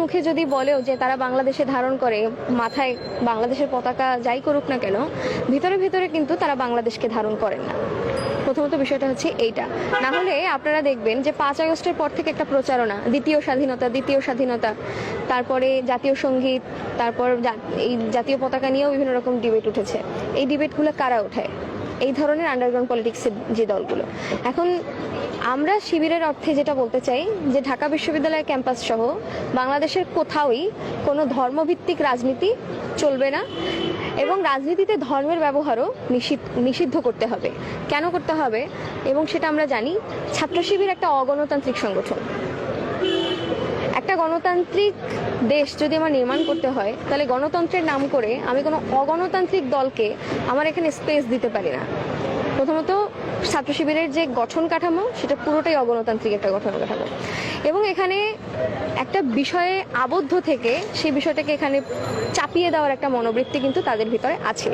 মুখে যদি বলেও যে তারা বাংলাদেশে ধারণ করে, মাথায় বাংলাদেশের পতাকা যাই করুক না কেন, ভিতরে ভিতরে কিন্তু তারা বাংলাদেশকে ধারণ করেন না। প্রথমত বিষয়টা হচ্ছে এইটা। না হলে আপনারা দেখবেন যে পাঁচ আগস্টের পর থেকে একটা প্রচারণা, দ্বিতীয় স্বাধীনতা দ্বিতীয় স্বাধীনতা, তারপরে জাতীয় সংগীত, তারপর এই জাতীয় পতাকা নিয়েও বিভিন্ন রকম ডিবেট উঠেছে। এই ডিবেটগুলো কারা ওঠায়? এই ধরনের আন্ডারগ্রাউন্ড পলিটিক্সের যে দলগুলো। এখন আমরা শিবিরের অর্থে যেটা বলতে চাই, যে ঢাকা বিশ্ববিদ্যালয় ক্যাম্পাস সহ বাংলাদেশের কোথাওই কোনো ধর্মভিত্তিক রাজনীতি চলবে না এবং রাজনীতিতে ধর্মের ব্যবহারও নিষিদ্ধ করতে হবে। কেন করতে হবে? এবং সেটা আমরা জানি, ছাত্র শিবির একটা অগণতান্ত্রিক সংগঠন। গণতান্ত্রিক দেশ যদি আমার নির্মাণ করতে হয়, তাহলে গণতন্ত্রের নাম করে আমি কোনো অগণতান্ত্রিক দলকে আমার এখানে স্পেস দিতে পারি না। প্রথমত ছাত্র শিবিরের যে গঠন কাঠামো, সেটা পুরোটাই অগণতান্ত্রিক একটা গঠন কাঠামো। এবং এখানে একটা বিষয়ে আবদ্ধ থেকে সেই বিষয়টাকে এখানে চাপিয়ে দেওয়ার একটা মনোবৃত্তি কিন্তু তাদের ভিতরে আছে।